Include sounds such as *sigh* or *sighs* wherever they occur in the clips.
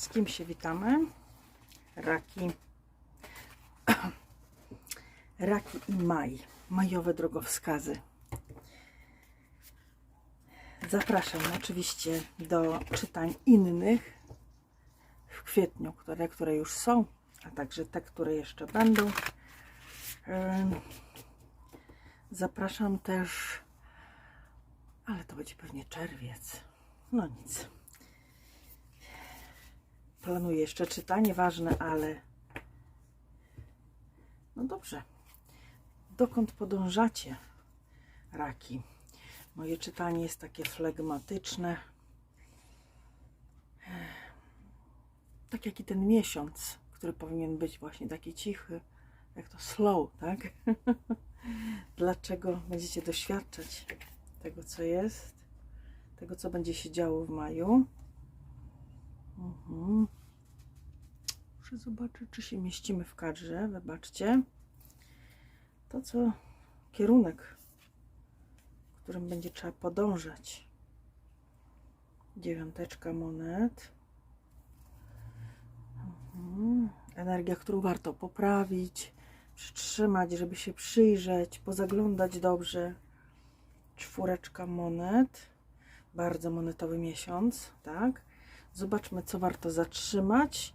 Z kim się witamy? Raki. *clears throat* Raki i maj. Majowe drogowskazy. Zapraszam oczywiście do czytań innych w kwietniu, które, które już są, a także te, które jeszcze będą. Zapraszam też, ale to będzie pewnie czerwiec. No nic. Planuję jeszcze czytanie ważne, ale no dobrze. Dokąd podążacie, raki? Moje czytanie jest takie flegmatyczne. Tak jak i ten miesiąc, który powinien być właśnie taki cichy, jak to slow, tak? *laughs* Dlaczego będziecie doświadczać tego, co jest, tego, co będzie się działo w maju? Mhm. Muszę zobaczyć, czy się mieścimy w kadrze. Wybaczcie. To, co kierunek, którym będzie trzeba podążać. Dziewiąteczka monet. Mhm. Energia, którą warto poprawić, przytrzymać, żeby się przyjrzeć, pozaglądać dobrze. Czwóreczka monet. Bardzo monetowy miesiąc, tak? Zobaczmy, co warto zatrzymać.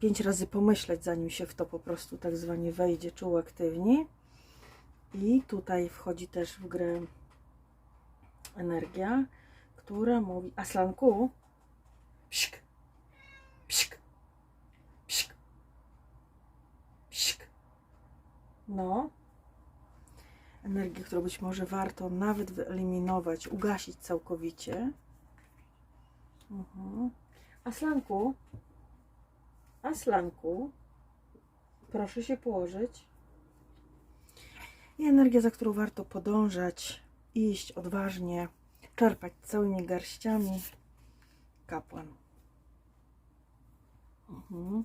Pięć razy pomyśleć, zanim się w to po prostu tak zwanie wejdzie, czy uaktywni. I tutaj wchodzi też w grę energia, która mówi Aslanku, psik, psik, psik, psik. No. Energię, którą być może warto nawet wyeliminować, ugasić całkowicie. Mhm. Aslanku, Aslanku, proszę się położyć. I energia, za którą warto podążać, iść odważnie, czerpać całymi garściami. Kapłan. Mhm.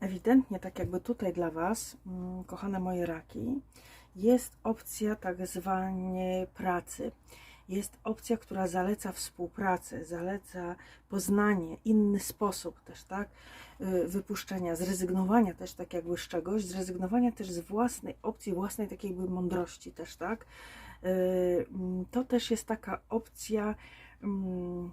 Ewidentnie, tak jakby tutaj dla Was, mm, kochane moje raki, jest opcja tak zwanej pracy. Jest opcja, która zaleca współpracę, zaleca poznanie, inny sposób też, tak? Y, Wypuszczenia, zrezygnowania też tak jakby z czegoś, zrezygnowania też z własnej opcji, własnej takiej jakby mądrości też, tak? Y, mm, To też jest taka opcja. mm,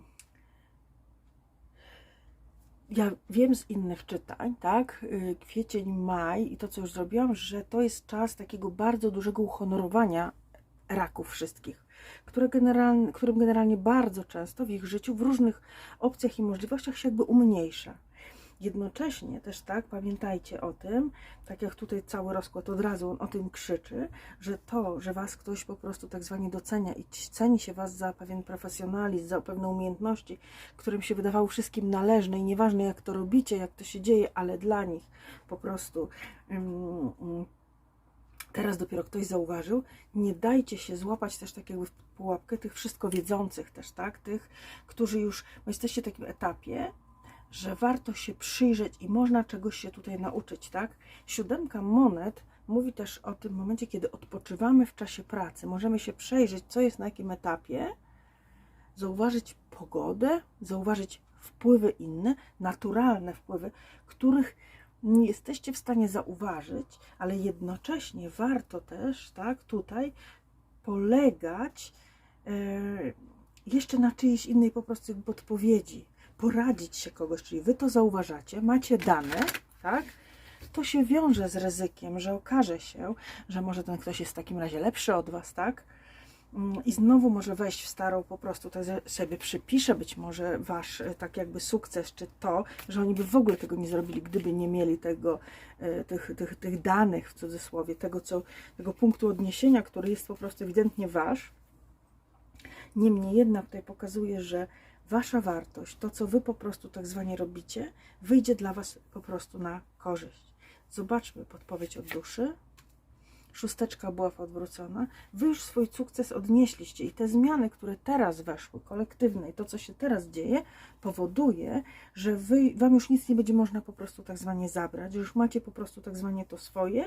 ja wiem z innych czytań, tak, y, kwiecień, maj i to, co już zrobiłam, że to jest czas takiego bardzo dużego uhonorowania raków wszystkich, które generalnie, którym generalnie bardzo często w ich życiu w różnych opcjach i możliwościach się jakby umniejsza. Jednocześnie też tak, pamiętajcie o tym, tak jak tutaj cały rozkład od razu on o tym krzyczy, że to, że Was ktoś po prostu tak zwanie docenia i ceni się Was za pewien profesjonalizm, za pewne umiejętności, którym się wydawało wszystkim należne i nieważne jak to robicie, jak to się dzieje, ale dla nich po prostu mm, mm, teraz dopiero ktoś zauważył, nie dajcie się złapać też tak jakby w pułapkę tych wszystko wiedzących też, tak, tych, którzy już, bo jesteście w takim etapie, że warto się przyjrzeć i można czegoś się tutaj nauczyć, tak? Siódemka monet mówi też o tym momencie, kiedy odpoczywamy w czasie pracy. Możemy się przejrzeć, co jest na jakim etapie, zauważyć pogodę, zauważyć wpływy inne, naturalne wpływy, których nie jesteście w stanie zauważyć, ale jednocześnie warto też, tak, tutaj polegać e, jeszcze na czyjejś innej po prostu podpowiedzi, poradzić się kogoś, czyli wy to zauważacie, macie dane, tak? To się wiąże z ryzykiem, że okaże się, że może ten ktoś jest w takim razie lepszy od was, tak? Mm, I znowu może wejść w starą po prostu, to sobie przypisze być może wasz e, tak jakby sukces, czy to, że oni by w ogóle tego nie zrobili, gdyby nie mieli tego, e, tych, tych, tych danych w cudzysłowie, tego, co, tego punktu odniesienia, który jest po prostu ewidentnie wasz. Niemniej jednak tutaj pokazuje, że wasza wartość, to co wy po prostu tak zwanie robicie, wyjdzie dla was po prostu na korzyść. Zobaczmy podpowiedź od duszy. Szósteczka była odwrócona. Wy już swój sukces odnieśliście i te zmiany, które teraz weszły, kolektywne i to, co się teraz dzieje, powoduje, że wy, wam już nic nie będzie można po prostu tak zwanie zabrać, że już macie po prostu tak zwanie to swoje.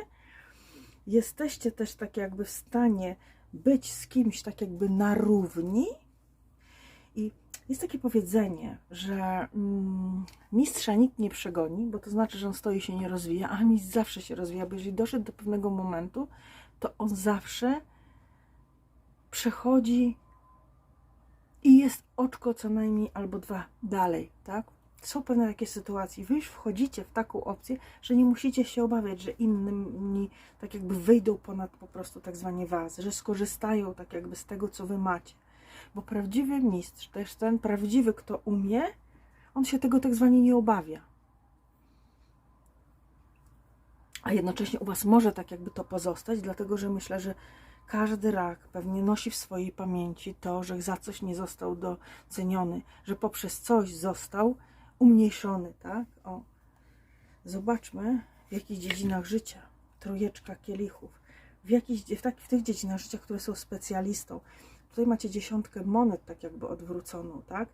Jesteście też tak jakby w stanie być z kimś tak jakby na równi i jest takie powiedzenie, że mm, Mistrza nikt nie przegoni, bo to znaczy, że on stoi się nie rozwija, a mistrz zawsze się rozwija, bo jeżeli doszedł do pewnego momentu, to on zawsze przechodzi i jest oczko co najmniej albo dwa dalej, tak? Są pewne takie sytuacje. Wy już wchodzicie w taką opcję, że nie musicie się obawiać, że inni tak jakby wyjdą ponad po prostu tak zwanie was, że skorzystają tak jakby z tego, co wy macie. Bo prawdziwy mistrz, też ten prawdziwy, kto umie, on się tego tak zwanie nie obawia. A jednocześnie u was może tak jakby to pozostać, dlatego że myślę, że każdy rak pewnie nosi w swojej pamięci to, że za coś nie został doceniony, że poprzez coś został umniejszony, tak? O. Zobaczmy, w jakich dziedzinach życia. Trójeczka kielichów. W, jakich, w, tak, w tych dziedzinach życia, które są specjalistą. Tutaj macie dziesiątkę monet, tak jakby odwróconą, tak?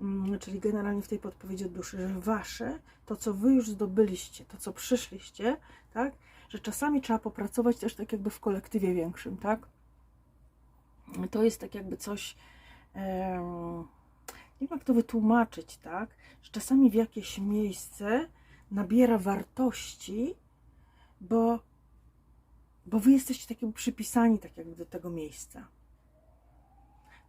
Mm, czyli generalnie w tej podpowiedzi od duszy, że wasze, to co wy już zdobyliście, to co przyszliście, tak? Że czasami trzeba popracować też tak jakby w kolektywie większym, tak? To jest tak jakby coś, em, nie wiem jak to wytłumaczyć, tak? Że czasami w jakieś miejsce nabiera wartości, bo, bo wy jesteście tak jakby przypisani tak jakby do tego miejsca.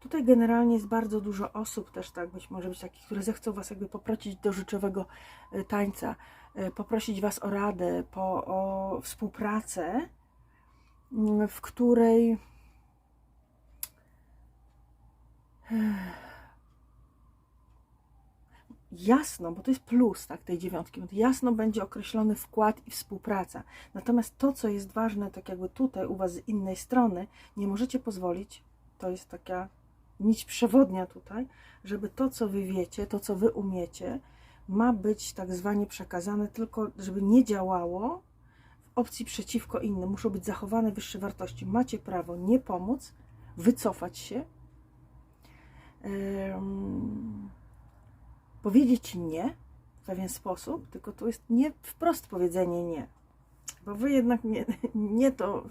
Tutaj generalnie jest bardzo dużo osób też, tak, być może być takich, które zechcą Was jakby poprosić do życzowego e, tańca, e, poprosić Was o radę, po, o współpracę, mm, w której *sighs* jasno, bo to jest plus tak, tej dziewiątki, jasno będzie określony wkład i współpraca. Natomiast to, co jest ważne, tak jakby tutaj u Was z innej strony, nie możecie pozwolić, to jest taka nić przewodnia tutaj, żeby to, co wy wiecie, to, co wy umiecie, ma być tak zwanie przekazane, tylko żeby nie działało w opcji przeciwko innym. Muszą być zachowane wyższe wartości. Macie prawo nie pomóc, wycofać się, powiedzieć nie w pewien sposób, tylko to jest nie wprost powiedzenie nie. Bo wy jednak nie, *laughs* nie to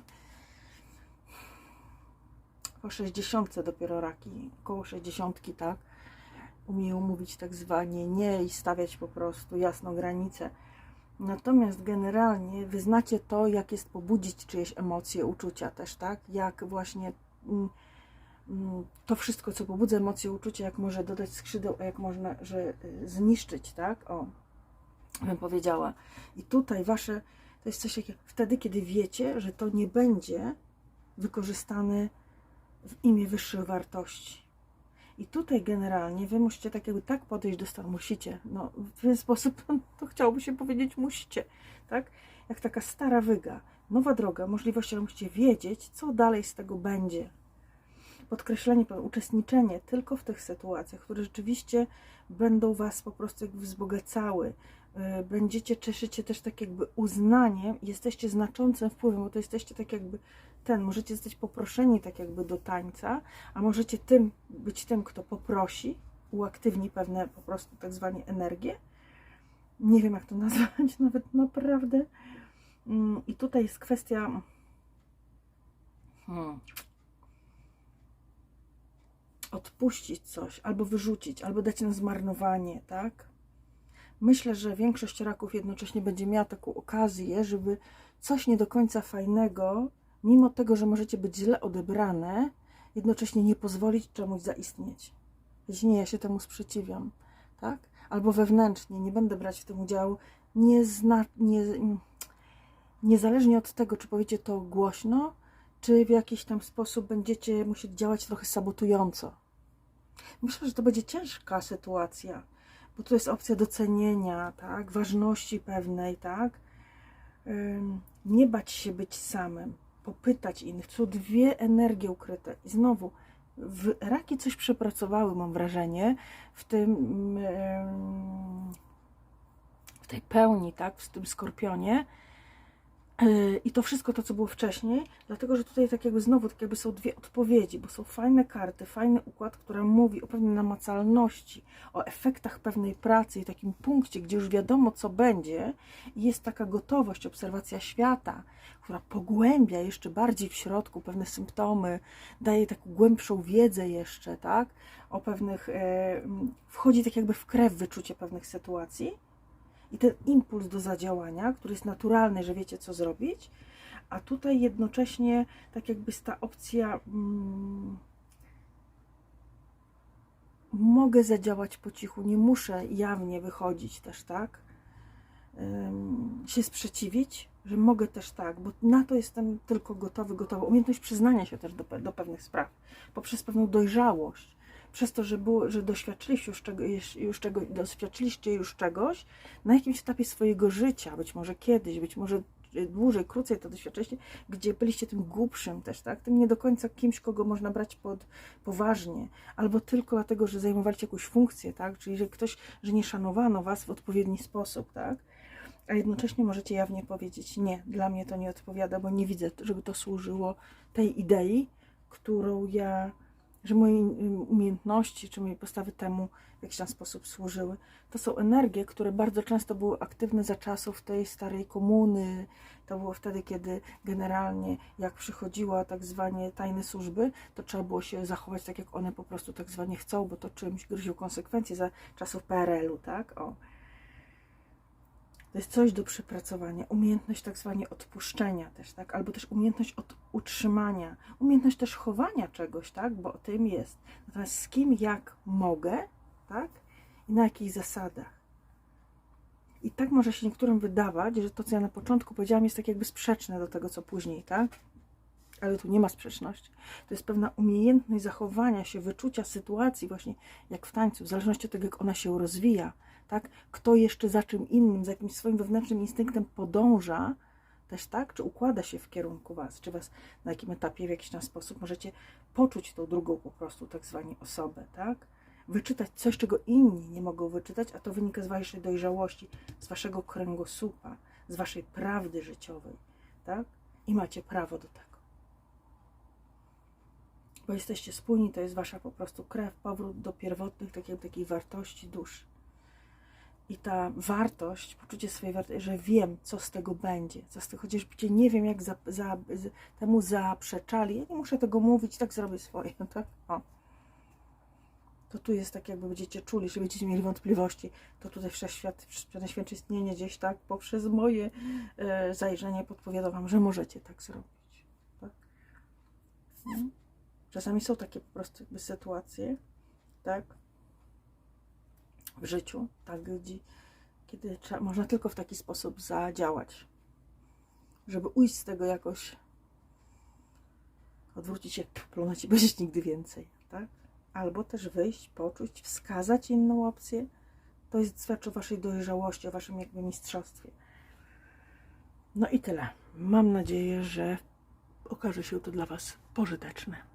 po 60 dopiero raki, około 60, tak, umieją mówić tak zwanie nie i stawiać po prostu jasną granicę. Natomiast generalnie wyznacie to, jak jest pobudzić czyjeś emocje, uczucia też, tak? Jak właśnie mm, mm, to wszystko, co pobudza emocje, uczucia, jak może dodać skrzydeł, a jak można, że y, zniszczyć, tak? O, bym powiedziała. I tutaj wasze, to jest coś takiego, wtedy, kiedy wiecie, że to nie będzie wykorzystane w imię wyższych wartości. I tutaj generalnie wy musicie tak jakby tak podejść do stanu, musicie, no w ten sposób *laughs* to chciałoby się powiedzieć musicie, tak? Jak taka stara wyga, nowa droga, możliwość, ale musicie wiedzieć, co dalej z tego będzie. Podkreślenie, uczestniczenie tylko w tych sytuacjach, które rzeczywiście będą was po prostu jakby wzbogacały, y, będziecie cieszyć się też tak jakby uznaniem, jesteście znaczącym wpływem, bo to jesteście tak jakby ten, możecie zostać poproszeni tak jakby do tańca, a możecie tym być tym, kto poprosi, uaktywni pewne po prostu tak zwane energie. Nie wiem, jak to *laughs* nazwać nawet naprawdę. Mm, I tutaj jest kwestia hmm, odpuścić coś, albo wyrzucić, albo dać na zmarnowanie, tak? Myślę, że większość raków jednocześnie będzie miała taką okazję, żeby coś nie do końca fajnego mimo tego, że możecie być źle odebrane, jednocześnie nie pozwolić czemuś zaistnieć. Jeśli nie, ja się temu sprzeciwiam, tak? Albo wewnętrznie, nie będę brać w tym udziału, nie zna, nie, niezależnie od tego, czy powiecie to głośno, czy w jakiś tam sposób będziecie musieć działać trochę sabotująco. Myślę, że to będzie ciężka sytuacja, bo to jest opcja docenienia, tak? Ważności pewnej, tak? Nie bać się być samym popytać innych. Są dwie energie ukryte. I znowu, w raki coś przepracowały, mam wrażenie, w tym w tej pełni, tak, w tym skorpionie, I to wszystko to, co było wcześniej, dlatego że tutaj tak jakby znowu tak jakby są dwie odpowiedzi, bo są fajne karty, fajny układ, który mówi o pewnej namacalności, o efektach pewnej pracy i takim punkcie, gdzie już wiadomo, co będzie, i jest taka gotowość, obserwacja świata, która pogłębia jeszcze bardziej w środku pewne symptomy, daje taką głębszą wiedzę jeszcze, tak, o pewnych, e, wchodzi tak jakby w krew wyczucie pewnych sytuacji i ten impuls do zadziałania, który jest naturalny, że wiecie co zrobić, a tutaj jednocześnie tak jakby ta opcja mm, mogę zadziałać po cichu, nie muszę jawnie wychodzić też, tak? Się sprzeciwić, że mogę też tak, bo na to jestem tylko gotowy, gotowa. Umiejętność przyznania się też do, do pewnych spraw, poprzez pewną dojrzałość, przez to, że, było, że doświadczyliście już, czego, już czego, doświadczyliście już czegoś na jakimś etapie swojego życia, być może kiedyś, być może dłużej, krócej to doświadczyliście, gdzie byliście tym głupszym też, tak? Tym nie do końca kimś, kogo można brać pod poważnie, albo tylko dlatego, że zajmowaliście jakąś funkcję, tak? Czyli, że ktoś, że nie szanowano was w odpowiedni sposób, tak? A jednocześnie możecie jawnie powiedzieć, nie, dla mnie to nie odpowiada, bo nie widzę, żeby to służyło tej idei, którą ja że moje um, umiejętności czy moje postawy temu w jakiś tam sposób służyły. To są energie, które bardzo często były aktywne za czasów tej starej komuny. To było wtedy, kiedy generalnie jak przychodziła tak zwane tajne służby, to trzeba było się zachować tak, jak one po prostu tak zwanie chcą, bo to czymś groziło konsekwencje za czasów PRL-u, tak? O. To jest coś do przepracowania. Umiejętność tak zwanie odpuszczenia też, tak? Albo też umiejętność od utrzymania. Umiejętność też chowania czegoś, tak? Bo o tym jest. Natomiast z kim, jak mogę, tak? I na jakich zasadach. I tak może się niektórym wydawać, że to, co ja na początku powiedziałam, jest tak jakby sprzeczne do tego, co później, tak? Ale tu nie ma sprzeczności. To jest pewna umiejętność zachowania się, wyczucia sytuacji, właśnie jak w tańcu, w zależności od tego, jak ona się rozwija, tak? Kto jeszcze za czym innym, za jakimś swoim wewnętrznym instynktem podąża, też tak? Czy układa się w kierunku Was? Czy Was na jakim etapie, w jakiś tam sposób możecie poczuć tą drugą po prostu tak zwaną osobę, tak? Wyczytać coś, czego inni nie mogą wyczytać, a to wynika z Waszej dojrzałości, z Waszego kręgosłupa, z Waszej prawdy życiowej, tak? I macie prawo do tego. Bo jesteście spójni, to jest Wasza po prostu krew, powrót do pierwotnych takiej, takiej wartości duszy i ta wartość, poczucie swojej wartości, że wiem, co z tego będzie, co z tego, chociaż nie wiem, jak za, za, temu zaprzeczali, ja nie muszę tego mówić, tak zrobię swoje, *laughs* tak? O. To tu jest tak, jakby będziecie czuli, że będziecie mieli wątpliwości, to tutaj wszechświat, święte istnienie gdzieś tak, poprzez moje e, zajrzenie podpowiada Wam, że możecie tak zrobić, tak? No. Czasami są takie po prostu sytuacje, tak? W życiu, tak, gdzie, kiedy trzeba, można tylko w taki sposób zadziałać, żeby ujść z tego jakoś, odwrócić się, plunąć i powiedzieć nigdy więcej, tak? Albo też wyjść, poczuć, wskazać inną opcję. To jest świadczy o Waszej dojrzałości, o Waszym jakby mistrzostwie. No i tyle. Mam nadzieję, że okaże się to dla Was pożyteczne.